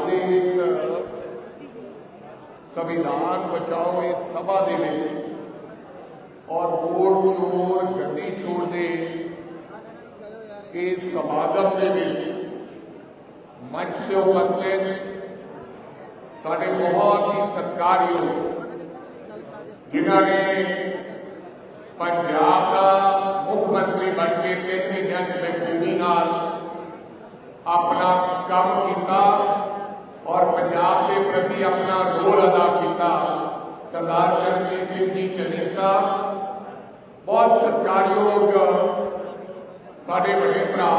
ਦੇ ਇਸ ਸੰਵਿਧਾਨ ਬਚਾਓ ਇਸ ਸਭਾ ਦੇ ਵਿੱਚ ਔਰ ਵੋਟ ਚੋਰ ਗੱਡੀ ਚੋਰ ਦੇ ਇਸ ਸਮਾਗਮ ਦੇ ਵਿੱਚ ਮੰਚ ਤੇ ਉਪਸਥਿਤ ਸਾਡੇ ਬਹੁਤ ਹੀ ਸਤਿਕਾਰਯੋਗ ਜਿਨ੍ਹਾਂ ਨੇ ਪੰਜਾਬ ਦਾ ਮੁੱਖ ਮੰਤਰੀ ਬਣ ਕੇ ਤਿੰਨ ਮਹੀਨਿਆਂ ਦੀ ਬਖੂਬੀ ਨਾਲ ਆਪਣਾ ਕੰਮ ਕੀਤਾ ਔਰ ਪੰਜਾਬ ਦੇ ਪ੍ਰਤੀ ਆਪਣਾ ਰੋਲ ਅਦਾ ਕੀਤਾ ਸਰਦਾਰ ਚਰਨਜੀਤ ਸਿੰਘ ਜੀ ਚੰਨੀ ਸਾਹਿਬ ਬਹੁਤ ਸਤਿਕਾਰਯੋਗ ਸਾਡੇ ਵੱਡੇ ਭਰਾ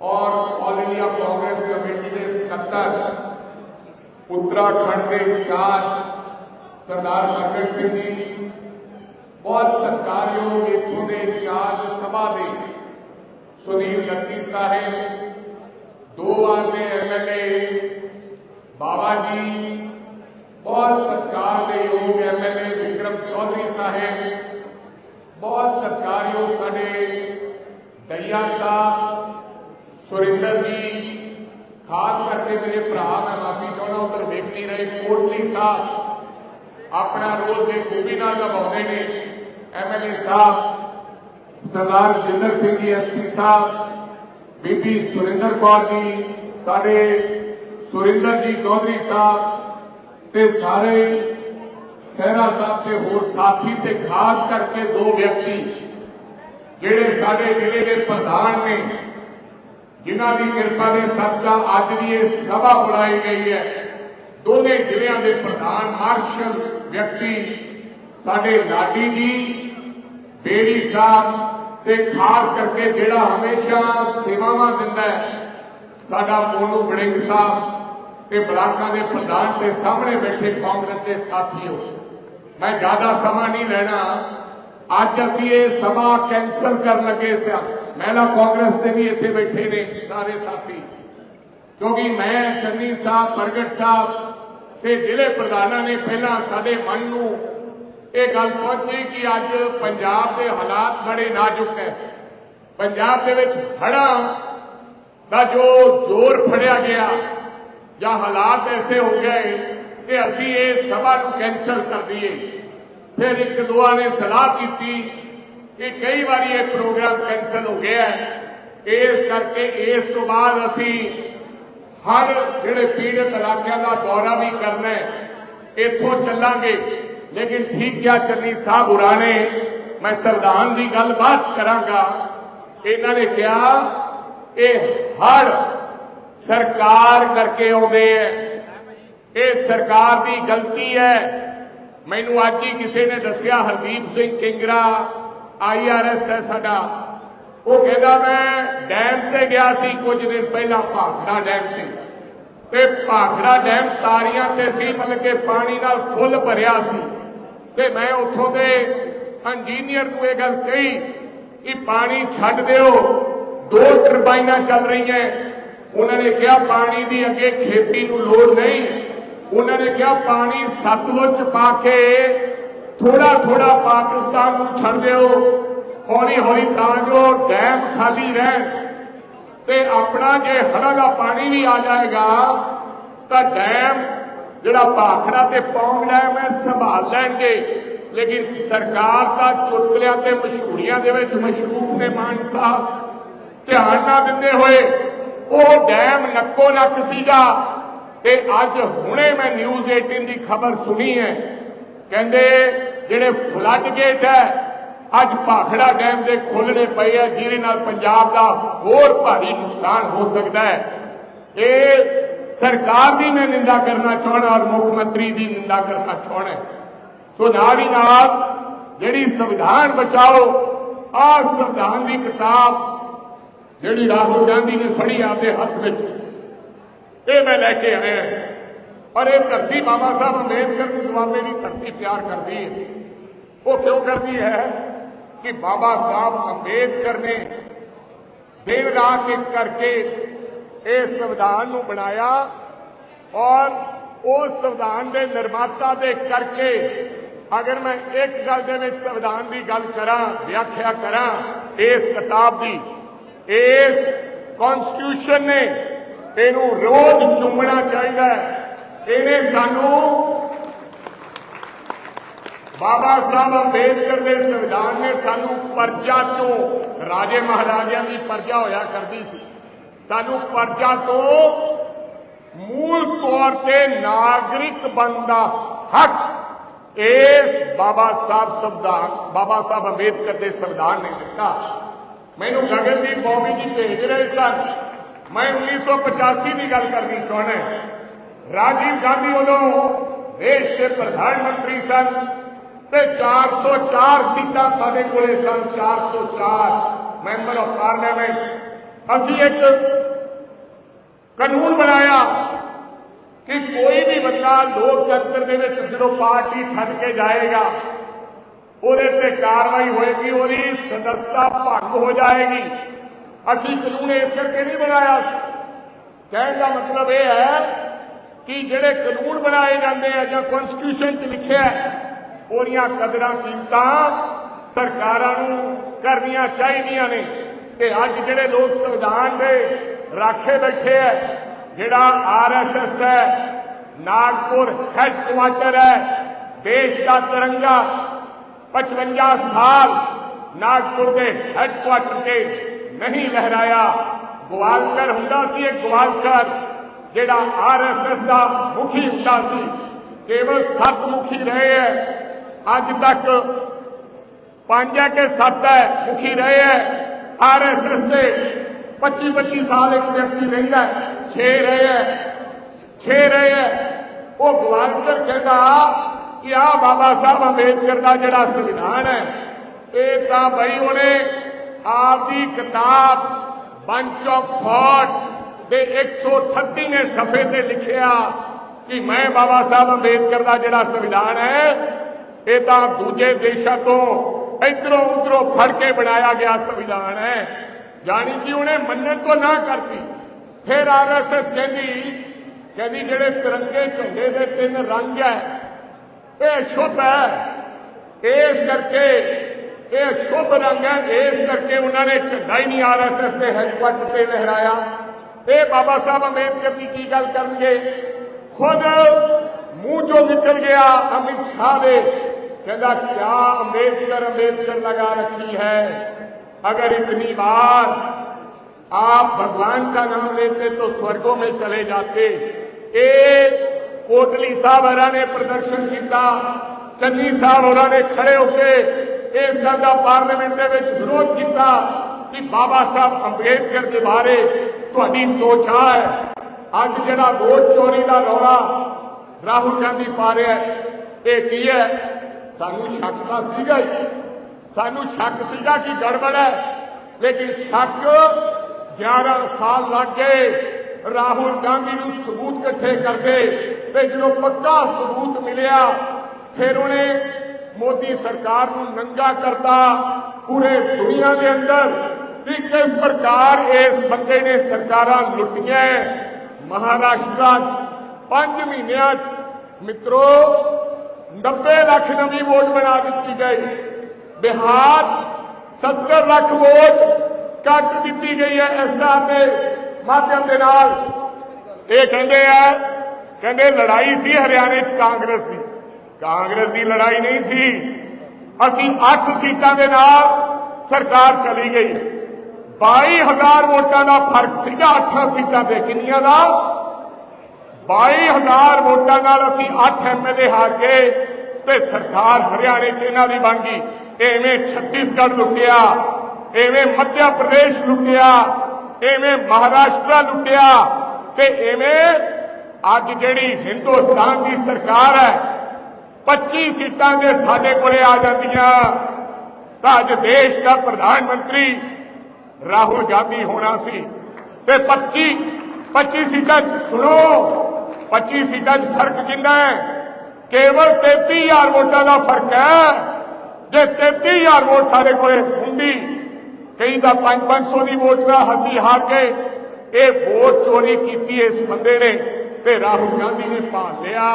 ਔਰ ਆਲ ਇੰਡੀਆ ਕਾਂਗਰਸ ਕਮੇਟੀ ਦੇ ਸਕੱਤਰ ਉੱਤਰਾਖੰਡ ਦੇ ਇੰਚਾਰਜ ਸਰਦਾਰ ਪ੍ਰਗਟ ਸਿੰਘ ਜੀ ਬਹੁਤ ਸਤਿਕਾਰਯੋਗ ਇੱਥੋਂ ਦੇ ਇੰਚਾਰਜ ਸਭਾ ਦੇ ਸੁਨੀਲ ਲੱਕੀ ਸਾਹਿਬ ਦੋ ਵਾਰ ਦੇ ਐਮਐਲਏ ਬਾਬਾ ਜੀ ਬਹੁਤ ਸਤਿਕਾਰ ਦੇ ਯੋਗ ਐਮਐਲਏ ਵਿਕਰਮ ਚੌਧਰੀ ਸਾਹਿਬ ਬਹੁਤ ਸਤਿਕਾਰਯੋਗ ਸਾਡੇ ਦਈਆ ਸਾਹਿਬ ਸੁਰਿੰਦਰ ਜੀ ਖਾਸ ਕਰਕੇ ਮੇਰੇ ਭਰਾ ਮੈਂ ਮਾਫੀ ਚਾਹੁੰਦਾ ਉਧਰ ਵੇਖ ਨਹੀਂ ਰਹੇ ਕੋਟਲੀ ਸਾਹਿਬ ਆਪਣਾ ਰੋਲ ਦੇ ਖੂਬੀ ਨਾਲ ਨਿਭਾਉਂਦੇ ਨੇ ਐਮਐਲਏ ਸਾਹਿਬ ਸਰਦਾਰ ਜਿੰਦਰ ਸਿੰਘ ਜੀ ਐਸਪੀ ਸਾਹਿਬ ਬੀਬੀ ਸੁਰਿੰਦਰ ਕੌਰ ਜੀ, ਸਾਡੇ ਸੁਰਿੰਦਰ ਜੀ ਚੌਧਰੀ ਸਾਹਿਬ ਤੇ ਸਾਰੇ ਖਹਿਰਾ ਸਾਹਿਬ ਤੇ ਹੋਰ ਸਾਥੀ ਤੇ ਖਾਸ ਕਰਕੇ ਦੋ ਵਿਅਕਤੀ ਜਿਹੜੇ ਸਾਡੇ ਜ਼ਿਲ੍ਹੇ ਦੇ ਪ੍ਰਧਾਨ ਨੇ, ਜਿਨ੍ਹਾਂ ਦੀ ਕਿਰਪਾ ਦੇ ਸਦਕਾ ਅੱਜ ਦੀ ਇਹ ਸਭਾ ਬੁਲਾਈ ਗਈ ਹੈ। ਦੋਨੇ ਜ਼ਿਲ੍ਹਿਆਂ ਦੇ ਪ੍ਰਧਾਨ ਮਾਰਸ਼ਲ ਵਿਅਕਤੀ ਸਾਡੇ ਲਾਡੀ ਜੀ ਬੇੜੀ ਸਾਹਿਬ ਤੇ ਖਾਸ ਕਰਕੇ ਜਿਹੜਾ ਹਮੇਸ਼ਾ ਸੇਵਾਵਾਂ ਦਿੰਦਾ ਹੈ, ਸਾਡਾ ਮੋਨੂ ਬੜਿੰਗ ਸਾਹਿਬ ਤੇ ਬਲਾਕਾਂ ਦੇ ਪ੍ਰਧਾਨ ਤੇ ਸਾਹਮਣੇ ਬੈਠੇ ਕਾਂਗਰਸ ਦੇ ਸਾਥੀਓ, ਮੈਂ ਜ਼ਿਆਦਾ ਸਮਾਂ ਨਹੀਂ ਲੈਣਾ। ਅੱਜ ਅਸੀਂ ਇਹ ਸਭਾ ਕੈਂਸਲ ਕਰਨ ਲੱਗੇ ਸਿਆ ਮਹਿਲਾ ਕਾਂਗਰਸ ਦੇ ਵੀ ਇੱਥੇ ਬੈਠੇ ਨੇ ਸਾਰੇ ਸਾਥੀ। ਕਿਉਂਕਿ ਮੈਂ ਚੰਨੀ ਸਾਹਿਬ, ਪ੍ਰਗਟ ਸਾਹਿਬ ਤੇ ਜ਼ਿਲ੍ਹੇ ਪ੍ਰਧਾਨਾਂ ਨੇ ਪਹਿਲਾਂ ਸਾਡੇ ਮਨ ਨੂੰ ਇਹ ਗੱਲ ਪਹੁੰਚੀ ਕਿ ਅੱਜ ਪੰਜਾਬ ਦੇ ਹਾਲਾਤ ਬੜੇ ਨਾਜ਼ੁਕ ਹੈ। ਪੰਜਾਬ ਦੇ ਵਿੱਚ ਹੜਾਂ ਦਾ ਜੋ ਜ਼ੋਰ ਫੜਿਆ ਗਿਆ ਜਾਂ ਹਾਲਾਤ ਐਸੇ ਹੋ ਗਏ ਕਿ ਅਸੀਂ ਇਹ ਸਭਾ ਨੂੰ ਕੈਂਸਲ ਕਰ ਦਈਏ। ਫਿਰ ਇੱਕ ਦੋਆ ਨੇ ਸਲਾਹ ਕੀਤੀ ਕਿ ਕਈ ਵਾਰੀ ਇਹ ਪ੍ਰੋਗਰਾਮ ਕੈਂਸਲ ਹੋ ਗਿਆ ਇਸ ਕਰਕੇ ਇਸ ਤੋਂ ਬਾਅਦ ਅਸੀਂ ਹਰ ਜਿਹੜੇ ਪੀੜਤ ਇਲਾਕਿਆਂ ਦਾ ਦੌਰਾ ਵੀ ਕਰਨਾ ਹੈ। ਇੱਥੋਂ ਚੱਲਾਂਗੇ। ਲੇਕਿਨ ਠੀਕ ਕਿਹਾ ਚੰਨੀ ਸਾਹਿਬ ਹੋਰਾਂ ਨੇ ਮੈਂ ਸੰਵਿਧਾਨ ਦੀ ਗੱਲ ਬਾਅਦ ਚ ਕਰਾਂਗਾ। ਇਹਨਾਂ ਨੇ ਕਿਹਾ, ਇਹ ਹਰ ਸਰਕਾਰ ਕਰਕੇ ਆਉਂਦੇ ਐ। ਇਹ ਸਰਕਾਰ ਦੀ ਗਲਤੀ ਹੈ ਮੈਨੂੰ ਅੱਜ ਹੀ ਕਿਸੇ ਨੇ ਦੱਸਿਆ, ਹਰਦੀਪ ਸਿੰਘ ਕਿੰਗਰਾ ਆਈਆਰਐਸ ਹੈ ਸਾਡਾ। ਉਹ ਕਹਿੰਦਾ, ਮੈਂ ਡੈਮ ਤੇ ਗਿਆ ਸੀ ਕੁਝ ਦਿਨ ਪਹਿਲਾਂ, ਭਾਖੜਾ ਡੈਮ ਤੇ। ਤੇ ਭਾਖੜਾ ਡੈਮ ਤਾਰੀਆਂ ਤੇ ਸੀ, ਮਤਲਬ ਕਿ ਪਾਣੀ ਨਾਲ ਫੁੱਲ ਭਰਿਆ ਸੀ। ਤੇ ਮੈਂ ਉੱਥੋਂ ਦੇ ਇੰਜੀਨੀਅਰ ਨੂੰ ਇਹ ਗੱਲ ਕਹੀ ਕਿ ਪਾਣੀ ਛੱਡ ਦਿਓ। ਦੋ ਟਰਬਾਈਨਾਂ ਚੱਲ ਰਹੀਆਂ। ਉਹਨਾਂ ਨੇ ਕਿਹਾ ਪਾਣੀ ਦੀ ਅੱਗੇ ਖੇਤੀ ਨੂੰ ਲੋੜ ਨਹੀਂ। ਉਹਨਾਂ ਨੇ ਕਿਹਾ ਪਾਣੀ ਸਤਲੁਜ ਚ ਪਾ ਕੇ ਥੋੜਾ ਥੋੜਾ ਪਾਕਿਸਤਾਨ ਨੂੰ ਛੱਡ ਦਿਓ। ਹੌਲੀ ਹੌਲੀ ਤਾਂ ਜੋ ਡੈਮ ਖਾਲੀ ਰਹਿਣ ਤੇ ਆਪਣਾ ਜੇ ਹੜ੍ਹਾਂ ਦਾ ਪਾਣੀ ਵੀ ਆ ਜਾਏਗਾ ਤਾਂ ਡੈਮ ਜਿਹੜਾ ਭਾਖੜਾ ਤੇ ਪੌਂਗ ਡੈਮ ਹੈ ਸੰਭਾਲ ਲੈਣਗੇ। ਲੇਕਿਨ ਸਰਕਾਰ ਤਾਂ ਚੁਟਕਲਿਆਂ ਤੇ ਮਸ਼ਹੂਰੀਆਂ ਦੇ ਵਿੱਚ ਮਸ਼ਰੂਫ ਨੇ ਮਾਨ ਸਾਹਿਬ। ਧਿਆਨ ਨਾ ਦਿੰਦੇ ਹੋਏ ਉਹ ਡੈਮ ਨੱਕੋ ਨੱਕ ਸੀਗਾ। ਤੇ ਅੱਜ ਹੁਣੇ ਮੈਂ ਨਿਊਜ਼ 18 ਦੀ ਖਬਰ ਸੁਣੀ ਹੈ। ਕਹਿੰਦੇ ਜਿਹੜੇ ਫਲੱਡ ਗੇਟ ਹੈ, ਅੱਜ ਭਾਖੜਾ ਡੈਮ ਦੇ ਖੋਲਣੇ ਪਏ ਆ, ਜਿਹਦੇ ਨਾਲ ਪੰਜਾਬ ਦਾ ਹੋਰ ਭਾਰੀ ਨੁਕਸਾਨ ਹੋ ਸਕਦਾ ਹੈ। ਇਹ ਸਰਕਾਰ ਦੀ ਮੈਂ ਨਿੰਦਾ ਕਰਨਾ ਚਾਹਣਾ ਔਰ ਮੁੱਖ ਮੰਤਰੀ ਦੀ ਨਿੰਦਾ ਕਰਨਾ ਚਾਹਣਾ ਸੋ ਨਾਲ ਹੀ ਨਾਲ ਜਿਹੜੀ ਸੰਵਿਧਾਨ ਬਚਾਓ, ਆ ਸੰਵਿਧਾਨ ਦੀ ਕਿਤਾਬ ਜਿਹੜੀ ਰਾਹੁਲ ਗਾਂਧੀ ਨੇ ਫੜੀ ਆਪਦੇ ਹੱਥ ਵਿੱਚ, ਇਹ ਮੈਂ ਲੈ ਕੇ ਆਇਆ। ਔਰ ਇਹ ਧਰਤੀ ਬਾਬਾ ਸਾਹਿਬ ਅੰਬੇਦਕਰ ਨੂੰ ਦੁਆਬੇ ਦੀ ਧਰਤੀ ਪਿਆਰ ਕਰਦੀ ਹੈ। ਉਹ ਕਿਉਂ ਕਰਦੀ ਹੈ ਕਿ ਬਾਬਾ ਸਾਹਿਬ ਅੰਬੇਦਕਰ ਨੇ ਦਿਨ ਰਾਤ ਇੱਕ ਕਰਕੇ ਇਸ ਸੰਵਿਧਾਨ ਨੂੰ ਬਣਾਇਆ ਔਰ ਉਸ ਸੰਵਿਧਾਨ ਦੇ ਨਿਰਮਾਤਾ ਦੇ ਕਰਕੇ ਅਗਰ ਮੈਂ ਇੱਕ ਗੱਲ ਦੇ ਵਿੱਚ ਸੰਵਿਧਾਨ ਦੀ ਗੱਲ ਕਰਾਂ, ਵਿਆਖਿਆ ਕਰਾਂ, ਇਸ ਕਿਤਾਬ ਦੀ, ਇਸ ਕਨਸਟੀਟਿਊਸ਼ਨ ਨੇ ਇਹਨੂੰ ਰੋਜ਼ ਚੁੰਮਣਾ ਚਾਹੀਦਾ ਹੈ। ਇਹਨੇ ਸਾਨੂੰ ਬਾਬਾ ਸਾਹਿਬ ਅੰਬੇਦਕਰ ਦੇ ਸੰਵਿਧਾਨ ਨੇ ਸਾਨੂੰ ਪਰਜਾ ਤੋਂ ਰਾਜੇ ਮਹਾਰਾਜਿਆਂ ਦੀ ਪਰਜਾ ਹੋਇਆ ਕਰਦੀ ਸੀ। ਸਾਨੂੰ ਪਰਜਾ ਤੋਂ ਮੂਲ ਤੌਰ ਤੇ ਨਾਗਰਿਕ ਬਣਨ ਦਾ ਹੱਕ ਇਸ ਬਾਬਾ ਸਾਹਿਬ ਸੰਵਿਧਾਨ, ਬਾਬਾ ਸਾਹਿਬ ਅੰਬੇਦਕਰ ਦੇ ਸੰਵਿਧਾਨ ਨੇ ਦਿੱਤਾ। ਮੈਨੂੰ ਗਗਨਦੀਪ ਬੌਬੀ ਜੀ ਭੇਜ ਰਹੇ ਸਨ। ਮੈਂ 1985 ਦੀ ਗੱਲ ਕਰਨੀ ਚਾਹੁੰਦਾ ਰਾਜੀਵ ਗਾਂਧੀ ਉਦੋਂ ਦੇਸ਼ ਦੇ ਪ੍ਰਧਾਨ ਮੰਤਰੀ ਸਨ ਤੇ 404 ਸੀਟਾਂ ਸਾਡੇ ਕੋਲੇ ਸਨ 404 ਮੈਂਬਰ ਆਫ ਪਾਰਲੀਮੈਂਟ ਅਸੀਂ ਇੱਕ ਕਾਨੂੰਨ ਬਣਾਇਆ ਕਿ ਕੋਈ ਵੀ ਬੰਦਾ ਲੋਕਤੰਤਰ ਦੇ ਵਿੱਚ ਜਦੋਂ ਪਾਰਟੀ ਛੱਡ ਕੇ ਜਾਏਗਾ, ਉਹਦੇ ਤੇ ਕਾਰਵਾਈ ਹੋਏਗੀ, ਉਹਦੀ ਸਦਸਤਾ ਭੰਗ ਹੋ ਜਾਏਗੀ। ਅਸੀਂ ਕਾਨੂੰਨ ਇਸ ਕਰਕੇ ਨਹੀਂ ਬਣਾਇਆ। ਕਹਿਣ ਦਾ ਮਤਲਬ ਇਹ ਹੈ ਕਿ ਜਿਹੜੇ ਕਾਨੂੰਨ ਬਣਾਏ ਜਾਂਦੇ ਆ ਜਾਂ ਕਨਸਟੀਟਿਊਸ਼ਨ 'ਚ ਲਿਖਿਆ ਉਹਦੀਆਂ ਕਦਰਾਂ ਕੀਮਤਾਂ ਸਰਕਾਰਾਂ ਨੂੰ ਕਰਨੀਆਂ ਚਾਹੀਦੀਆਂ ਨੇ। ਤੇ ਅੱਜ ਜਿਹੜੇ ਲੋਕ ਸੰਵਿਧਾਨ ਦੇ ਰਾਖੇ ਬੈਠੇ ਐ ਜਿਹੜਾ ਆਰਐਸਐਸ ਹੈ ਨਾਗਪੁਰ ਹੈਡਕੁਆਟਰ ਹੈ ਦੇਸ਼ ਦਾ ਤਿਰੰਗਾ 55 ਸਾਲ ਨਾਗਪੁਰ ਦੇ ਹੈਡਕੁਆਟਰ ਤੇ ਨਹੀਂ ਲਹਿਰਾਇਆ ਗਵਾਲਕਰ ਹੁੰਦਾ ਸੀ ਇੱਕ ਗਵਾਲਕਰ ਜਿਹੜਾ ਆਰਐਸਐਸ ਦਾ ਮੁਖੀ ਹੁੰਦਾ ਸੀ ਕੇਵਲ ਸੱਤ ਮੁਖੀ ਰਹੇ ਹੈ ਅੱਜ ਤੱਕ ਪੰਜ ਹੈ ਕਿ ਸੱਤ ਹੈ ਮੁਖੀ ਰਹੇ ਹੈ ਆਰਐਸਐਸ ਦੇ 25 25 ਸਾਲ ਇੱਕ ਵਿਅਕਤੀ ਰਹਿੰਦਾ 6 ਰਹੇ ਹੈ 6 ਰਹੇ ਹੈ। ਉਹ ਗਵਾਲਕਰ ਕਹਿੰਦਾ ਕਿ ਆ ਬਾਬਾ ਸਾਹਿਬ ਅੰਬੇਦਕਰ ਦਾ ਜਿਹੜਾ ਸੰਵਿਧਾਨ ਹੈ, ਇਹ ਤਾਂ ਬਈ ਉਹਨੇ ਆਪਦੀ ਕਿਤਾਬ ਬੰਚ ਆਫ ਥਾਟਸ ਦੇ 138ਵੇਂ ਸਫੇ ਤੇ ਲਿਖਿਆ ਕਿ ਮੈਂ ਬਾਬਾ ਸਾਹਿਬ ਅੰਬੇਦਕਰ ਦਾ ਜਿਹੜਾ ਸੰਵਿਧਾਨ ਹੈ, ਇਹ ਤਾਂ ਦੂਜੇ ਦੇਸ਼ਾਂ ਤੋਂ ਇਧਰੋਂ ਉਧਰੋਂ ਫੜ ਕੇ ਬਣਾਇਆ ਗਿਆ ਸੰਵਿਧਾਨ ਹੈ। ਜਾਣੀ ਕਿ ਉਹਨੇ ਮੰਨਤ ਤੋਂ ਨਾ ਕਰਤੀ। ਫਿਰ ਆਰਐਸਐਸ ਕਹਿੰਦੀ ਕਹਿੰਦੀ ਜਿਹੜੇ ਤਿਰੰਗੇ ਝੰਡੇ ਦੇ ਤਿੰਨ ਰੰਗ ਹੈ ਇਹ ਸ਼ੁਭ ਹੈ ਇਸ ਕਰਕੇ, ਇਹ ਸ਼ੁਭ ਰੰਗ ਹੈ ਇਸ ਕਰਕੇ ਉਹਨਾਂ ਨੇ ਝੰਡਾ ਹੀ ਨਹੀਂ ਆਰਐਸਐਸ ਦੇ ਹੈਡਕੁਆਟਰ ਤੇ ਲਹਿਰਾਇਆ। ਇਹ ਬਾਬਾ ਸਾਹਿਬ ਅੰਬੇਦਕਰ ਦੀ ਕੀ ਗੱਲ ਕਰਨਗੇ? ਖੁਦ ਮੂੰਹ ਚੋਂ ਨਿਕਲ ਗਿਆ ਅਮਿਤ ਸ਼ਾਹ ਦੇ। ਕਹਿੰਦਾ, ਕਿਆ ਅੰਬੇਦਕਰ ਅੰਬੇਦਕਰ ਲਗਾ ਰੱਖੀ ਹੈ? अगर इतनी बार आप भगवान का नाम लेते तो स्वर्गों में चले जाते ਇਹ ਕੋਟਲੀ ਸਾਹਿਬ ਹੋਰਾਂ ਨੇ ਪ੍ਰਦਰਸ਼ਨ ਕੀਤਾ ਚੰਨੀ ਸਾਹਿਬ ਹੋਰਾਂ ਨੇ ਖੜੇ ਹੋ ਕੇ ਇਸ ਗੱਲ ਦਾ ਪਾਰਲੀਮੈਂਟ ਦੇ ਵਿੱਚ ਵਿਰੋਧ ਕੀਤਾ ਕਿ ਬਾਬਾ ਸਾਹਿਬ ਅੰਬੇਦਕਰ ਦੇ ਬਾਰੇ ਤੁਹਾਡੀ ਸੋਚ ਆ ਹੈ ਅੱਜ ਜਿਹੜਾ ਵੋਟ ਚੋਰੀ ਦਾ ਰੌਲਾ ਰਾਹੁਲ ਗਾਂਧੀ ਪਾ ਰਿਹਾ ਹੈ ਇਹ ਕੀ ਹੈ ਸਾਨੂੰ ਸ਼ੱਕ ਤਾਂ ਸੀਗਾ ਹੀ ਸਾਨੂੰ ਸ਼ੱਕ ਸੀਗਾ ਕਿ ਗੜਬੜ ਹੈ। ਲੇਕਿਨ ਸ਼ੱਕ 11 ਸਾਲ ਲੱਗ ਗਏ। ਰਾਹੁਲ ਗਾਂਧੀ ਨੂੰ ਸਬੂਤ ਇਕੱਠੇ ਕਰਦੇ ਤੇ ਜਦੋਂ ਪੱਕਾ ਸਬੂਤ ਮਿਲਿਆ, ਫਿਰ ਉਹਨੇ ਮੋਦੀ ਸਰਕਾਰ ਨੂੰ ਨੰਗਾ ਕਰਤਾ ਪੂਰੇ ਦੁਨੀਆ ਦੇ ਅੰਦਰ ਕਿ ਕਿਸ ਪ੍ਰਕਾਰ ਇਸ ਬੰਦੇ ਨੇ ਸਰਕਾਰਾਂ ਲੁੱਟੀਆਂ ਮਹਾਰਾਸ਼ਟਰ 5 ਮਹੀਨਿਆਂ 'ਚ ਮਿੱਤਰੋ 90 ਲੱਖ ਨਵੀਂ ਵੋਟ ਬਣਾ ਦਿੱਤੀ ਗਈ। ਬਿਹਾਰ 70 ਲੱਖ ਵੋਟ ਕੱਟ ਦਿੱਤੀ ਗਈ ਹੈ ਐਸਆਰ ਦੇ ਮਾਧਿਅਮ ਦੇ ਨਾਲ। ਇਹ ਕਹਿੰਦੇ ਆ, ਕਹਿੰਦੇ ਲੜਾਈ ਸੀ ਹਰਿਆਣੇ 'ਚ ਕਾਂਗਰਸ ਦੀ। ਕਾਂਗਰਸ ਦੀ ਲੜਾਈ ਨਹੀਂ ਸੀ। ਅਸੀਂ 8 ਸੀਟਾਂ ਦੇ ਨਾਲ ਸਰਕਾਰ ਚਲੀ ਗਈ। 22000 ਵੋਟਾਂ ਦਾ ਫ਼ਰਕ ਸੀਗਾ 8 ਸੀਟਾਂ ਤੇ। ਕਿੰਨੀਆਂ ਦਾ? 22000 ਵੋਟਾਂ ਨਾਲ ਅਸੀਂ 8 ਐਮਐਲਏ ਹਾਰ ਗਏ ਤੇ ਸਰਕਾਰ ਹਰਿਆਣੇ 'ਚ ਇਹਨਾਂ ਦੀ ਬਣ ਗਈ। ਐਵੇਂ ਛੱਤੀਸਗੜ੍ਹ ਲੁੱਟਿਆ, ਐਵੇਂ ਮੱਧ ਪ੍ਰਦੇਸ਼ ਲੁੱਟਿਆ, ਐਵੇਂ ਮਹਾਰਾਸ਼ਟਰ ਲੁੱਟਿਆ ਤੇ ਐਵੇਂ ਅੱਜ ਜਿਹੜੀ ਹਿੰਦੁਸਤਾਨ ਦੀ ਸਰਕਾਰ ਹੈ 25 ਸੀਟਾਂ ਦੇ ਸਾਡੇ ਕੋਲੇ ਆ ਜਾਂਦੀਆਂ, ਤਾਂ ਅੱਜ ਦੇਸ਼ ਦਾ ਪ੍ਰਧਾਨ ਮੰਤਰੀ ਰਾਹੁਲ ਗਾਂਧੀ ਹੋਣਾ ਸੀ। ਤੇ 25 25 ਸੀਟਾਂ 'ਚ ਸੁਣੋ 25 ਸੀਟਾਂ 'ਚ ਫ਼ਰਕ ਕਿੰਨਾ ਹੈ? ਕੇਵਲ 33000 ਵੋਟਾਂ ਦਾ ਫ਼ਰਕ ਹੈ। ਜੇ 33000 ਵੋਟ ਸਾਡੇ ਕੋਲੇ ਹੁੰਦੀ ਕਈ ਤਾਂ 5-500 ਦੀ ਵੋਟ ਦਾ ਹਸੀ ਹਾਰ ਕੇ ਇਹ ਵੋਟ ਚੋਰੀ ਕੀਤੀ ਇਸ ਬੰਦੇ ਨੇ ਤੇ ਰਾਹੁਲ ਗਾਂਧੀ ਨੇ ਭਾਲ ਲਿਆ।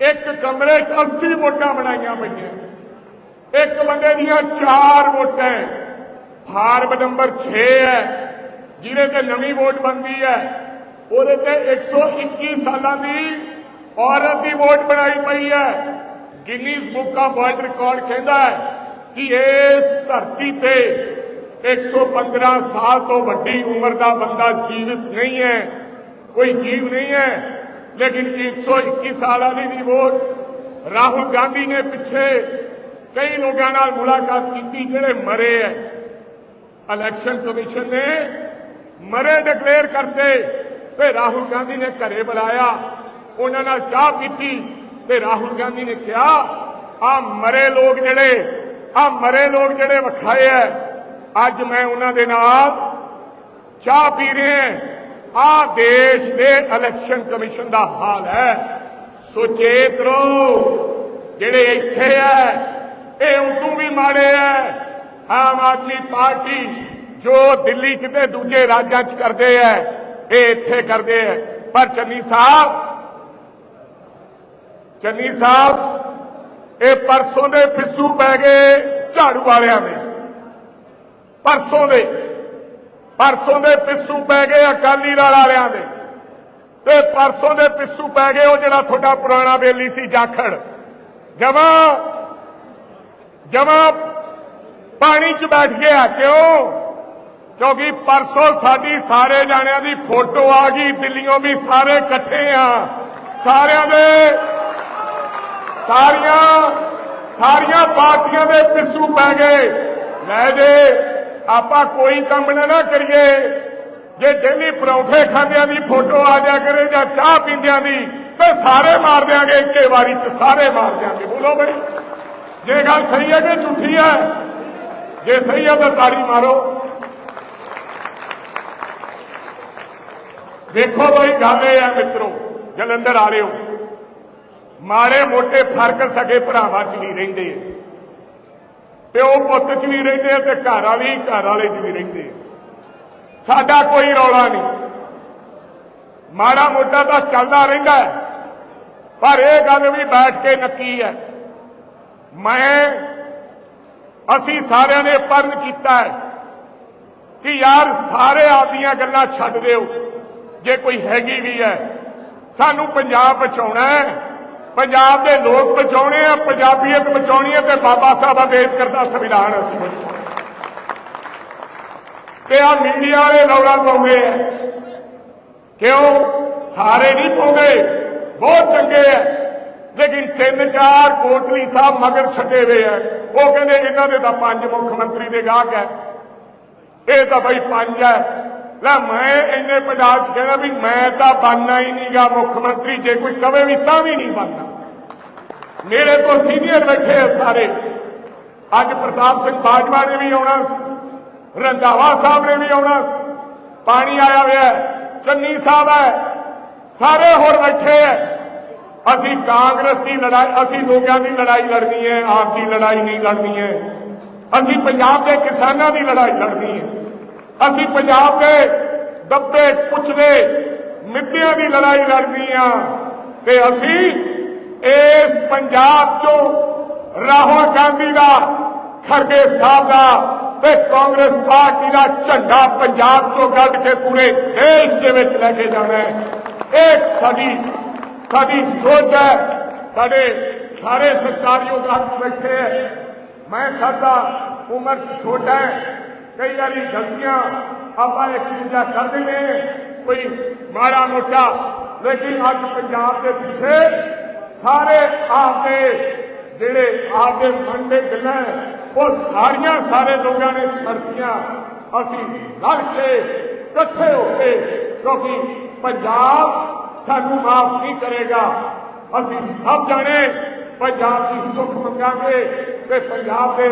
ਇੱਕ ਕਮਰੇ 'ਚ 80 ਵੋਟਾਂ ਬਣਾਈਆਂ ਪਈਆਂ। ਇੱਕ ਬੰਦੇ ਦੀਆਂ ਚਾਰ ਵੋਟਾਂ ਫਾਰਮ ਨੰਬਰ 6 ਹੈ ਜਿਹਦੇ ਤੇ ਨਵੀਂ ਵੋਟ ਬਣਦੀ ਹੈ ਉਹਦੇ ਤੇ 121 ਸਾਲਾਂ ਦੀ ਔਰਤ ਦੀ ਵੋਟ ਬਣਾਈ ਪਈ ਹੈ Guinness book of world record ਕਹਿੰਦਾ ਹੈ ਕਿ ਇਸ ਧਰਤੀ ਤੇ 115 ਸਾਲ ਤੋਂ ਵੱਡੀ ਉਮਰ ਦਾ ਬੰਦਾ ਜੀਵਿਤ ਨਹੀਂ ਹੈ, ਕੋਈ ਜੀਵ ਨਹੀਂ ਹੈ, ਲੇਕਿਨ 121 ਸਾਲ ਵਾਲੀ ਦੀ ਵੋਟ ਰਾਹੁਲ ਗਾਂਧੀ ਨੇ ਪਿੱਛੇ ਕਈ ਲੋਕਾਂ ਨਾਲ ਮੁਲਾਕਾਤ ਕੀਤੀ ਜਿਹੜੇ ਮਰੇ ਹੈ। ਇਲੈਕਸ਼ਨ ਕਮਿਸ਼ਨ ਨੇ ਮਰੇ ਡਿਕਲੇਅਰ ਕਰਤੇ ਤੇ ਰਾਹੁਲ ਗਾਂਧੀ ਨੇ ਘਰੇ ਬੁਲਾਇਆ, ਉਹਨਾਂ ਨਾਲ ਚਾਹ ਪੀਤੀ ਤੇ ਰਾਹੁਲ ਗਾਂਧੀ ਨੇ ਕਿਹਾ, ਆ ਮਰੇ ਲੋਕ ਜਿਹੜੇ, ਆ ਮਰੇ ਲੋਕ ਜਿਹੜੇ ਵਿਖਾਏ ਐ, ਅੱਜ ਮੈਂ ਉਹਨਾਂ ਦੇ ਨਾਲ ਚਾਹ ਪੀ ਰਹੇ ਆ ਦੇਸ਼ ਦੇ ਇਲੈਕਸ਼ਨ ਕਮਿਸ਼ਨ ਦਾ ਹਾਲ ਹੈ ਸੁਚੇਤ ਰਹੋ, ਜਿਹੜੇ ਇੱਥੇ ਐ, ਇਹ ਉਦੋਂ ਵੀ ਮਾੜੇ ਐ। ਆਮ ਆਦਮੀ ਪਾਰਟੀ ਜੋ ਦਿੱਲੀ 'ਚ ਤੇ ਦੂਜੇ ਰਾਜਾਂ 'ਚ ਕਰਦੇ ਐ, ਇਹ ਇੱਥੇ ਕਰਦੇ ਐ। ਪਰ ਚੰਨੀ ਸਾਹਿਬ ਚੰਨੀ ਸਾਹਿਬ, ਇਹ ਪਰਸੋਂ ਦੇ ਪਿੱਸੂ ਪੈ ਗਏ ਝਾੜੂ ਵਾਲਿਆਂ ਦੇ। ਪਰਸੋਂ ਦੇ ਪਰਸੋਂ ਦੇ ਪਿੱਸੂ ਪੈ ਗਏ ਅਕਾਲੀ ਦਲ ਵਾਲਿਆਂ ਦੇ। ਤੇ ਪਰਸੋਂ ਦੇ ਪਿੱਸੂ ਪੈ ਗਏ ਉਹ ਜਿਹੜਾ ਤੁਹਾਡਾ ਪੁਰਾਣਾ ਬੇਲੀ ਸੀ, ਜਾਖੜ। ਜਮਾ ਜਮਾ ਪਾਣੀ 'ਚ ਬੈਠ ਗਿਆ, ਕਿਉਂ? ਕਿਉਂਕਿ ਪਰਸੋਂ ਸਾਡੀ ਸਾਰੇ ਜਾਣਿਆਂ ਦੀ ਫੋਟੋ ਆ ਗਈ ਦਿੱਲੀੋਂ ਵੀ ਸਾਰੇ ਇਕੱਠੇ ਆ। ਸਾਰਿਆਂ ਦੇ ਸਾਰੀਆਂ ਸਾਰੀਆਂ ਪਾਰਟੀਆਂ ਦੇ ਪਿੱਸੂ ਪੈ ਗਏ। ਲੈ ਜੇ ਆਪਾਂ ਕੋਈ ਕੰਮ ਨਾ ਨਾ ਕਰੀਏ, ਜੇ ਡੇਲੀ ਪਰੌਂਠੇ ਖਾਂਦਿਆਂ ਦੀ ਫੋਟੋ ਆ ਜਾ ਕਰੇ ਜਾਂ ਚਾਹ ਪੀਂਦਿਆਂ ਦੀ, ਤੇ ਸਾਰੇ ਮਾਰ ਦਿਆਂਗੇ ਇੱਕੇ ਵਾਰੀ ਚ, ਸਾਰੇ ਮਾਰ ਦਿਆਂਗੇ। ਬੋਲੋ ਬਈ ਜੇ ਗੱਲ ਸਹੀ ਹੈ ਕਿ ਝੂਠੀ ਹੈ? ਜੇ ਸਹੀ ਹੈ ਤਾਂ ਤਾੜੀ ਮਾਰੋ। ਦੇਖੋ ਬਈ ਗੱਲ ਇਹ ਹੈ ਮਿੱਤਰੋ, ਜਲੰਧਰ ਵਾਲਿਓ ਮਾੜੇ ਮੋਟੇ ਫ਼ਰਕ ਸਕੇ ਭਰਾਵਾਂ ਚ ਵੀ ਰਹਿੰਦੇ ਆ। ਪਿਓ ਪੁੱਤ ਚ ਵੀ ਰਹਿੰਦੇ ਤੇ ਘਰ ਵਾਲੀ ਘਰ ਵਾਲੇ ਚ ਵੀ ਰਹਿੰਦੇ ਸਾਡਾ ਕੋਈ ਰੌਲਾ ਨਹੀਂ। ਮਾੜਾ ਮੋਟਾ ਤਾਂ ਚੱਲਦਾ ਰਹਿੰਦਾ ਪਰ ਇਹ ਗੱਲ ਵੀ ਬੈਠ ਕੇ ਨੱਕੀ ਹੈ। ਮੈਂ, ਅਸੀਂ ਸਾਰਿਆਂ ਨੇ ਪਰਨ ਕੀਤਾ ਹੈ ਕਿ ਯਾਰ ਸਾਰੇ ਆਪਦੀਆਂ ਗੱਲਾਂ ਛੱਡ ਦਿਓ। ਜੇ ਕੋਈ ਹੈਗੀ ਵੀ ਹੈ, ਸਾਨੂੰ ਪੰਜਾਬ ਬਚਾਉਣਾ ਹੈ। ਪੰਜਾਬ ਦੇ ਲੋਕ ਬਚਾਉਣੇ ਆ, ਪੰਜਾਬੀਅਤ ਬਚਾਉਣੀ ਹੈ ਤੇ ਬਾਬਾ ਸਾਹਿਬ ਅੰਬੇਦਕਰ ਦਾ ਸੰਵਿਧਾਨ ਅਸੀਂ ਬਚਾਉਣਾ। ਤੇ ਆ ਮੀਡੀਆ ਵਾਲੇ ਰੌਲਾ ਪਾਉਂਦੇ ਆ ਕਿਉਂ? ਸਾਰੇ ਨਹੀਂ ਪਾਉਂਦੇ, ਬਹੁਤ ਚੰਗੇ ਆ। ਲੇਕਿਨ ਤਿੰਨ ਚਾਰ ਕੋਟਲੀ ਸਾਹਿਬ ਮਗਰ ਛੱਡੇ ਹੋਏ ਆ। ਉਹ ਕਹਿੰਦੇ ਇਹਨਾਂ ਦੇ ਤਾਂ ਪੰਜ ਮੁੱਖ ਮੰਤਰੀ ਦੇ ਗਾਹਕ ਹੈ ਇਹ ਤਾਂ ਬਈ ਪੰਜ ਹੈ ਲੈ ਮੈਂ ਇੰਨੇ ਪੰਜਾਬ ਚ ਕਹਿੰਦਾ ਵੀ ਮੈਂ ਤਾਂ ਬਣਨਾ ਹੀ ਨਹੀਂਗਾ ਮੁੱਖ ਮੰਤਰੀ, ਜੇ ਕੋਈ ਕਵੇ ਵੀ ਤਾਂ ਵੀ ਨਹੀਂ ਬਣਨਾ। ਮੇਰੇ ਤੋਂ ਸੀਨੀਅਰ ਬੈਠੇ ਆ ਸਾਰੇ। ਅੱਜ ਪ੍ਰਤਾਪ ਸਿੰਘ ਬਾਜਵਾ ਨੇ ਵੀ ਆਉਣਾ ਰੰਧਾਵਾ ਸਾਹਿਬ ਨੇ ਵੀ ਆਉਣਾ ਪਾਣੀ ਆਇਆ ਹੋਇਆ ਚੰਨੀ ਸਾਹਿਬ ਹੈ, ਸਾਰੇ ਹੋਰ ਬੈਠੇ ਐ ਅਸੀਂ ਕਾਂਗਰਸ ਦੀ ਲੜਾਈ, ਅਸੀਂ ਲੋਕਾਂ ਦੀ ਲੜਾਈ ਲੜਨੀ ਹੈ, ਆਪ ਦੀ ਲੜਾਈ ਨਹੀਂ ਲੜਨੀ ਹੈ। ਅਸੀਂ ਪੰਜਾਬ ਦੇ ਕਿਸਾਨਾਂ ਦੀ ਲੜਾਈ ਲੜਨੀ ਹੈ। ਅਸੀਂ ਪੰਜਾਬ ਦੇ ਦੱਬੇ ਕੁਚਲੇ ਮਿੱਤਿਆਂ ਦੀ ਲੜਾਈ ਲੜਨੀ ਆ ਤੇ ਅਸੀਂ ਇਸ ਪੰਜਾਬ ਚੋਂ ਰਾਹੁਲ ਗਾਂਧੀ ਦਾ ਖਰਗੇ ਸਾਹਿਬ ਦਾ ਤੇ ਕਾਂਗਰਸ ਪਾਰਟੀ ਦਾ ਝੰਡਾ ਪੰਜਾਬ ਚੋਂ ਕੱਢ ਕੇ ਪੂਰੇ ਦੇਸ਼ ਦੇ ਵਿੱਚ ਲੈ ਕੇ ਜਾਣਾ ਹੈ। ਇਹ ਸਾਡੀ ਸਾਡੀ ਸੋਚ ਹੈ। ਸਾਡੇ ਸਾਰੇ ਸਰਕਾਰੀ ਉਦਾਹਰਨ ਬੈਠੇ ਹੈ। ਮੈਂ ਸਾਡਾ ਉਮਰ ਚ ਛੋਟਾ ਹੈ। ਕਈ ਵਾਰੀ ਗਲਤੀਆਂ ਆਪਾਂ ਇੱਕ ਦੂਜਾ ਕਰ ਦਿੰਦੇ ਕੋਈ ਮਾੜਾ ਮੋਟਾ। ਲੇਕਿਨ ਅੱਜ ਪੰਜਾਬ ਦੇ ਪਿੱਛੇ ਸਾਰੇ ਆਪਦੇ ਜਿਹੜੇ ਆਪਦੇ ਮਨ ਦੇ ਗੱਲਾਂ ਉਹ ਸਾਰੀਆਂ ਸਾਰੇ ਲੋਕਾਂ ਨੇ ਛੱਡਤੀਆਂ। ਅਸੀਂ ਲੜ ਕੇ ਇਕੱਠੇ ਹੋ ਕੇ ਕਿਉਂਕਿ ਪੰਜਾਬ ਸਾਨੂੰ ਮਾਫ ਨਹੀਂ ਕਰੇਗਾ। ਅਸੀਂ ਸਭ ਜਾਣੇ ਪੰਜਾਬ ਦੀ ਸੁੱਖ ਮੰਗਾਂਗੇ ਤੇ ਪੰਜਾਬ ਦੇ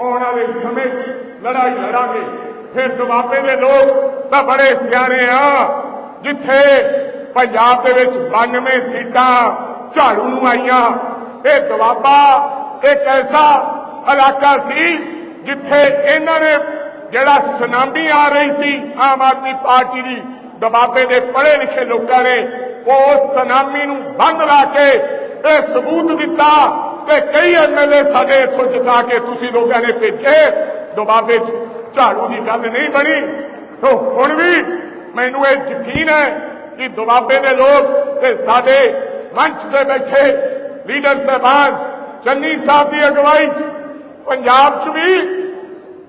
ਆਉਣ ਵਾਲੇ ਸਮੇਂ 'ਚ ਲੜਾਈ ਲੜਾਂਗੇ। ਫਿਰ ਦੁਆਬੇ ਦੇ ਲੋਕ ਤਾਂ ਬੜੇ ਸਿਆਣੇ ਆ, ਜਿੱਥੇ ਪੰਜਾਬ ਦੇ ਵਿੱਚ 92 ਸੀਟਾਂ ਝਾੜੂ ਨੂੰ ਆਈਆਂ ਇਹ ਦੁਆਬਾ ਇੱਕ ਐਸਾ ਇਲਾਕਾ ਸੀ ਜਿੱਥੇ ਇਹਨਾਂ ਨੇ ਜਿਹੜਾ ਸੁਨਾਮੀ ਆ ਰਹੀ ਸੀ ਆਮ ਆਦਮੀ ਪਾਰਟੀ ਦੀ, ਦਬਾਬੇ ਦੇ ਪੜ੍ਹੇ ਲਿਖੇ ਲੋਕਾਂ ਨੇ ਉਹ ਸੁਨਾਮੀ ਨੂੰ ਬੰਦ ਲਾ ਕੇ ਇਹ ਸਬੂਤ ਦਿੱਤਾ ਕਿ ਕਈ ਐਮਐਲਏ ਸਾਡੇ ਇੱਥੋਂ ਜਿਤਾ ਕੇ ਤੁਸੀਂ ਲੋਕਾਂ ਨੇ ਭੇਜੇ। ਦਬਾਬੇ 'ਚ ਝਾੜੂ ਦੀ ਗੱਲ ਨਹੀਂ ਬਣੀ। ਤੋ ਹੁਣ ਵੀ ਮੈਨੂੰ ਇਹ ਯਕੀਨ ਹੈ ਕਿ ਦੁਆਬੇ ਦੇ ਲੋਕ ਤੇ ਸਾਡੇ ਮੰਚ ਤੇ ਬੈਠੇ ਲੀਡਰ ਸਾਹਿਬਾਨ ਚੰਨੀ ਸਾਹਿਬ ਦੀ ਅਗਵਾਈ 'ਚ ਪੰਜਾਬ 'ਚ ਵੀ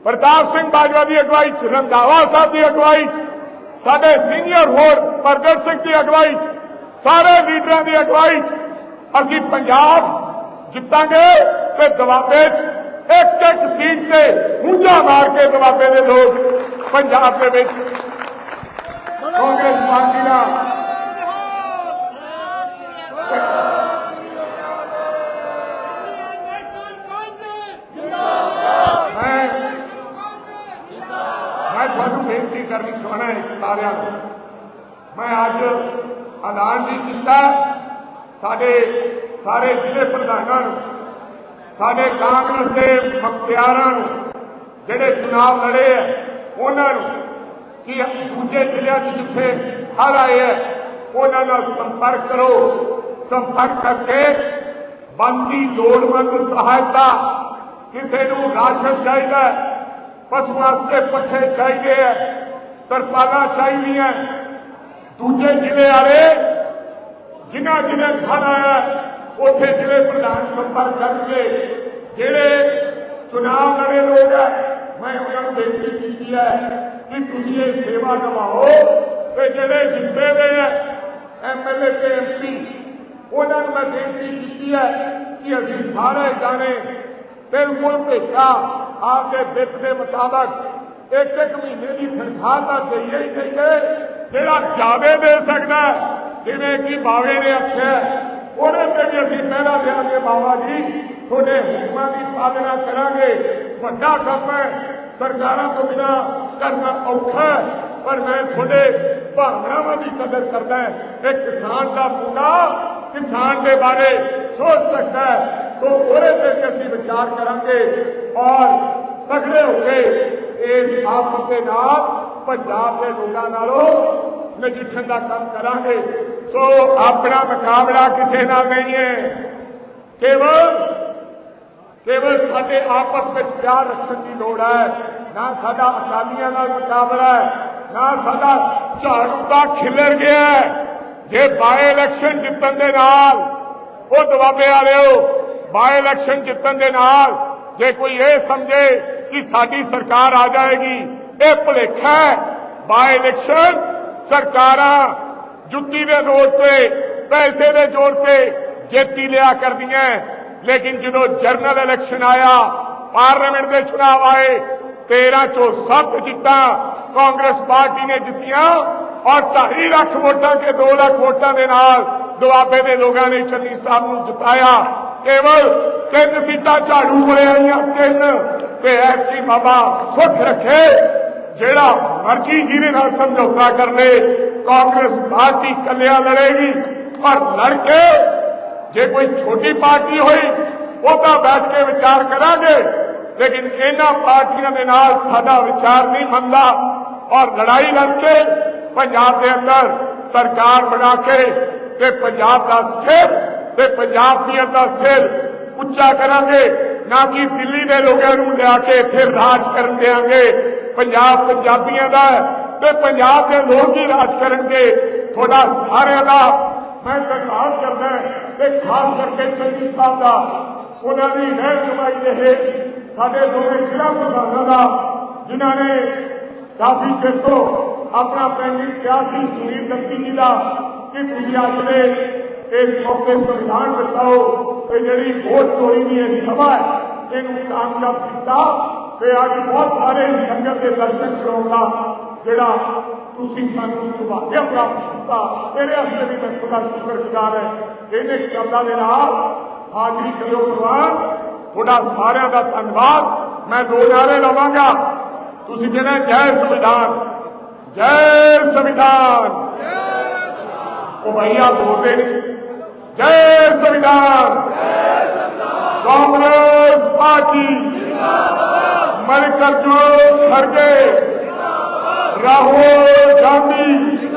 ਪ੍ਰਤਾਪ ਸਿੰਘ ਬਾਜਵਾ ਦੀ ਅਗਵਾਈ 'ਚ ਰੰਧਾਵਾ ਸਾਹਿਬ ਦੀ ਅਗਵਾਈ 'ਚ ਸਾਡੇ ਸੀਨੀਅਰ ਹੋਰ ਪ੍ਰਗਟ ਸਿੰਘ ਦੀ ਅਗਵਾਈ 'ਚ ਸਾਰੇ ਲੀਡਰਾਂ ਦੀ ਅਗਵਾਈ 'ਚ ਅਸੀਂ ਪੰਜਾਬ ਜਿੱਤਾਂਗੇ ਤੇ ਦੁਆਬੇ 'ਚ ਇੱਕ ਇੱਕ ਸੀਟ ਤੇ ਹੁੰਜਾ ਮਾਰ ਕੇ ਦੁਆਬੇ ਦੇ ਲੋਕ ਪੰਜਾਬ ਦੇ ਵਿੱਚ ਕਾਂਗਰਸ ਪਾਰਟੀ ਦਾ ਮੈਂ ਮੈਂ ਤੁਹਾਨੂੰ ਬੇਨਤੀ ਕਰਨੀ ਚਾਹਣਾ ਹੈ ਸਾਰਿਆਂ ਨੂੰ। ਮੈਂ ਅੱਜ ਐਲਾਨ ਵੀ ਕੀਤਾ ਸਾਡੇ ਸਾਰੇ ਜ਼ਿਲ੍ਹੇ ਪ੍ਰਧਾਨਾਂ ਨੂੰ, ਸਾਡੇ ਕਾਂਗਰਸ ਦੇ ਮੁਖਤਿਆਰਾਂ ਨੂੰ, ਜਿਹੜੇ ਚੁਣਾਵ ਲੜੇ ਆ ਉਹਨਾਂ ਨੂੰ ਕਿ ਦੂਜੇ ਜ਼ਿਲ੍ਹਿਆਂ 'ਚ ਜਿੱਥੇ ਹਰ ਆਏ ਆ ਉਹਨਾਂ ਨਾਲ ਸੰਪਰਕ ਕਰੋ। ਸੰਪਰਕ ਕਰਕੇ ਬੰਦੀ ਲੋੜਵੰਦ ਸਹਾਇਤਾ ਕਿਸੇ ਨੂੰ ਰਾਸ਼ਨ ਚਾਹੀਦਾ ਪਸ਼ੂ ਵਾਸਤੇ ਪੱਠੇ ਚਾਹੀਦੇ ਆ ਤਰਪਾਲਾਂ ਚਾਹੀਦੀਆਂ। ਦੂਜੇ ਜ਼ਿਲ੍ਹੇ ਵਾਲੇ ਜਿਨ੍ਹਾਂ ਜ਼ਿਲ੍ਹੇ 'ਚ ਹੜ੍ਹ ਆਇਆ, ਉੱਥੇ ਜ਼ਿਲ੍ਹੇ ਪ੍ਰਧਾਨ ਸੰਪਰਕ ਕਰਕੇ ਜਿਹੜੇ ਚੁਣਾਵ ਲੜੇ ਲੋਕ ਹੈ ਮੈਂ ਉਹਨਾਂ ਨੂੰ ਬੇਨਤੀ ਕੀਤੀ ਹੈ ਕਿ ਤੁਸੀਂ ਇਹ ਸੇਵਾ ਨਿਭਾਓ ਤੇ ਜਿਹੜੇ ਜਿੱਤੇ ਦੇ ਹੈ ਐਮਐਲਏ ਤੇ ਐਮਪੀ ਉਹਨਾਂ ਨੂੰ ਮੈਂ ਬੇਨਤੀ ਕੀਤੀ ਹੈ ਕਿ ਅਸੀਂ ਸਾਰੇ ਜਾਣੇ ਤਿੰਨ ਭੇਟਾ ਕੇ ਬਿੱਤ ਦੇ ਮੁਤਾਬਕ ਇੱਕ ਇੱਕ ਮਹੀਨੇ ਦੀ ਤਨਖਾਹ ਤਾਂ ਦੇਈਏ ਹੀ ਦੇਈਏ ਜਿਹੜਾ ਜ਼ਿਆਦਾ ਦੇ ਸਕਦਾ ਹੈ, ਜਿਵੇਂ ਕਿ ਬਾਵੇ ਨੇ ਆਖਿਆ ਉਹਦੇ ਤੇ ਵੀ ਅਸੀਂ ਪਹਿਰਾ ਦੇਵਾਂਗੇ ਬਾਬਾ ਜੀ ਤੁਹਾਡੇ ਹੁਕਮਾਂ ਦੀ ਪਾਲਣਾ ਕਰਾਂਗੇ ਵੱਡਾ ਕੰਮ ਹੈ ਸਰਕਾਰਾਂ ਤੋਂ ਬਿਨਾ ਕਰਨਾ ਔਖਾ ਹੈ ਪਰ ਮੈਂ ਤੁਹਾਡੇ ਭਾਵਨਾਵਾਂ ਦੀ ਕਦਰ ਕਰਦਾ ਹੈ ਇਹ ਕਿਸਾਨ ਦਾ ਮੁੰਡਾ ਕਿਸਾਨ ਦੇ ਬਾਰੇ ਸੋਚ ਸਕਦਾ ਹੈ ਸੋ ਉਹਦੇ ਤੇ ਵੀ ਅਸੀਂ ਵਿਚਾਰ ਕਰਾਂਗੇ ਔਰ ਤਗੜੇ ਹੋ ਕੇ ਇਸ ਆਫਤ ਦੇ ਨਾਲ, ਪੰਜਾਬ ਦੇ ਲੋਕਾਂ ਨਾਲੋਂ ਨਜਿੱਠਣ ਦਾ ਕੰਮ ਕਰਾਂਗੇ। ਸੋ ਆਪਣਾ ਮੁਕਾਬਲਾ ਕਿਸੇ ਨਾਲ ਨਹੀਂ ਹੈ। ਕੇਵਲ ਕੇਵਲ ਸਾਡੇ ਆਪਸ ਵਿੱਚ ਪਿਆਰ ਰੱਖਣ ਦੀ ਲੋੜ ਹੈ। ਨਾ ਸਾਡਾ ਅਕਾਲੀਆਂ ਨਾਲ ਮੁਕਾਬਲਾ ਹੈ, ਨਾ ਸਾਡਾ ਝਾੜੂ ਦਾ ਖਿਲਰ ਗਿਆ ਜੇ ਬਾਏ ਇਲੈਕਸ਼ਨ ਜਿੱਤਣ ਦੇ ਨਾਲ, ਉਹ ਦਬਾਬੇ ਵਾਲਿਓ ਬਾਏ ਇਲੈਕਸ਼ਨ ਜਿੱਤਣ ਦੇ ਨਾਲ, ਜੇ ਕੋਈ ਇਹ ਸਮਝੇ ਕਿ ਸਾਡੀ ਸਰਕਾਰ ਆ ਜਾਏਗੀ ਇਹ ਭੁਲੇਖਾ ਹੈ ਬਾਈ ਇਲੈਕਸ਼ਨ ਸਰਕਾਰਾਂ ਜੁੱਤੀ ਦੇ ਨੋਟ ਤੇ ਪੈਸੇ ਦੇ ਜੋਰ ਤੇ ਜੇਤੀ ਲਿਆ ਕਰਦੀਆਂ ਲੇਕਿਨ ਜਦੋਂ ਜਨਰਲ ਇਲੈਕਸ਼ਨ ਆਇਆ ਪਾਰਲੀਮੈਂਟ ਦੇ ਚੁਣਾਵ ਆਏ 13 ਚੋਂ 7 ਜਿੱਤਾਂ ਕਾਂਗਰਸ ਪਾਰਟੀ ਨੇ ਜਿੱਤੀਆਂ ਔਰ 2.5 ਲੱਖ ਵੋਟਾਂ ਕੇ 2 ਲੱਖ ਵੋਟਾਂ ਦੇ ਨਾਲ ਦੁਆਬੇ ਦੇ ਲੋਕਾਂ ਨੇ ਚੰਨੀ ਸਾਹਿਬ ਨੂੰ ਜਿਤਾਇਆ ਕੇਵਲ ਤਿੰਨ ਸੀਟਾਂ ਝਾੜੂ ਕੋਲੇ ਆਈਆਂ, ਤਿੰਨ। ਤੇ ਐਸੀ ਬਾਬਾ ਸੁੱਖ ਰੱਖੇ, ਜਿਹੜਾ ਮਰਜ਼ੀ ਜਿਹਦੇ ਨਾਲ ਸਮਝੌਤਾ ਕਰ ਲੇ, ਕਾਂਗਰਸ ਪਾਰਟੀ ਕੱਲਿਆ ਲੜੇਗੀ, ਪਰ ਲੜ ਕੇ ਜੇ ਕੋਈ ਛੋਟੀ ਪਾਰਟੀ ਹੋਈ, ਉਹ ਤਾਂ ਬੈਠ ਕੇ ਵਿਚਾਰ ਕਰਾਂਗੇ। ਲੇਕਿਨ ਇਹਨਾਂ ਪਾਰਟੀਆਂ ਦੇ ਨਾਲ ਸਾਡਾ ਵਿਚਾਰ ਨਹੀਂ ਮੰਨਦਾ, ਔਰ ਲੜਾਈ ਲੜ ਕੇ ਪੰਜਾਬ ਦੇ ਅੰਦਰ ਸਰਕਾਰ ਬਣਾ ਕੇ ਤੇ ਪੰਜਾਬ ਦਾ ਸਿਰਫ ਤੇ ਪੰਜਾਬੀਅਤ ਦਾ ਸਿਰ ਉੱਚਾ ਕਰਾਂਗੇ ਨਾ ਕਿ ਦਿੱਲੀ ਦੇ ਲੋਕਾਂ ਨੂੰ ਲਿਆ ਕੇ ਇੱਥੇ ਰਾਜ ਕਰਨ ਦੇਾਂਗੇ ਪੰਜਾਬ ਪੰਜਾਬੀਆਂ ਦਾ ਹੈ ਤੇ ਪੰਜਾਬ ਦੇ ਲੋਕ ਹੀ ਰਾਜ ਕਰਨਗੇ ਤੁਹਾਡਾ ਸਾਰਿਆਂ ਦਾ ਮੈਂ ਧੰਨਵਾਦ ਕਰਦਾ ਤੇ ਖਾਸ ਕਰਕੇ ਚੰਨੀ ਸਾਹਿਬ ਦਾ ਉਹਨਾਂ ਦੀ ਰਹਿਨੁਮਾਈ ਰਹੇ ਸਾਡੇ ਦੋਵੇਂ ਜ਼ਿਲ੍ਹਾ ਪ੍ਰਧਾਨਾਂ ਦਾ ਜਿਨ੍ਹਾਂ ਨੇ ਕਾਫੀ ਚਿਰ ਤੋਂ ਆਪਣਾ ਪੈਂਡਿੰਗ ਕਿਹਾ ਸੀ ਸੁਨੀਲ ਦੱਤੀ ਜੀ ਦਾ ਕਿ ਤੁਸੀਂ ਅੱਜ ਦੇ ਇਸ ਮੌਕੇ ਸੰਵਿਧਾਨ ਬਚਾਓ ਤੇ ਜਿਹੜੀ ਵੋਟ ਚੋਰੀ ਦੀ ਇਹ ਸਭਾ ਹੈ ਇਹਨੂੰ ਕਾਮਯਾਬ ਕੀਤਾ ਤੇ ਅੱਜ ਬਹੁਤ ਸਾਰੇ ਸੰਗਤ ਦੇ ਦਰਸ਼ਨ ਕਰਾਉਣ ਦਾ ਜਿਹੜਾ ਤੁਸੀਂ ਸਾਨੂੰ ਸੁਭਾਗਿਆ ਪ੍ਰਾਪਤ ਕੀਤਾ ਤੇਰੇ ਵਾਸਤੇ ਵੀ ਮੈਂ ਤੁਹਾਡਾ ਸ਼ੁਕਰਗੁਜ਼ਾਰ ਹੈ। ਇਹਨੇ ਸ਼ਬਦਾਂ ਦੇ ਨਾਲ ਹਾਜ਼ਰੀ ਕਰਿਓ ਪ੍ਰਵਾਨ ਤੁਹਾਡਾ ਸਾਰਿਆਂ ਦਾ ਧੰਨਵਾਦ। ਮੈਂ ਦੋ ਨਾਰੇ ਲਵਾਂਗਾ। ਤੁਸੀਂ ਕਹਿੰਦੇ ਜੈ ਸੰਵਿਧਾਨ। ਜੈ ਸੰਵਿਧਾਨ। ਉਹ ਭਈਆ ਬੋਲਦੇ ਨਹੀਂ ਜੈ ਸੰਵਿਧਾਨ ਕਾਂਗਰਸ ਪਾਰਟੀ। ਜਿੰਦਾਬਾਦ ਮਲਿਕ ਅਰਜੁਨ ਖੜਗੇ। ਰਾਹੁਲ ਗਾਂਧੀ।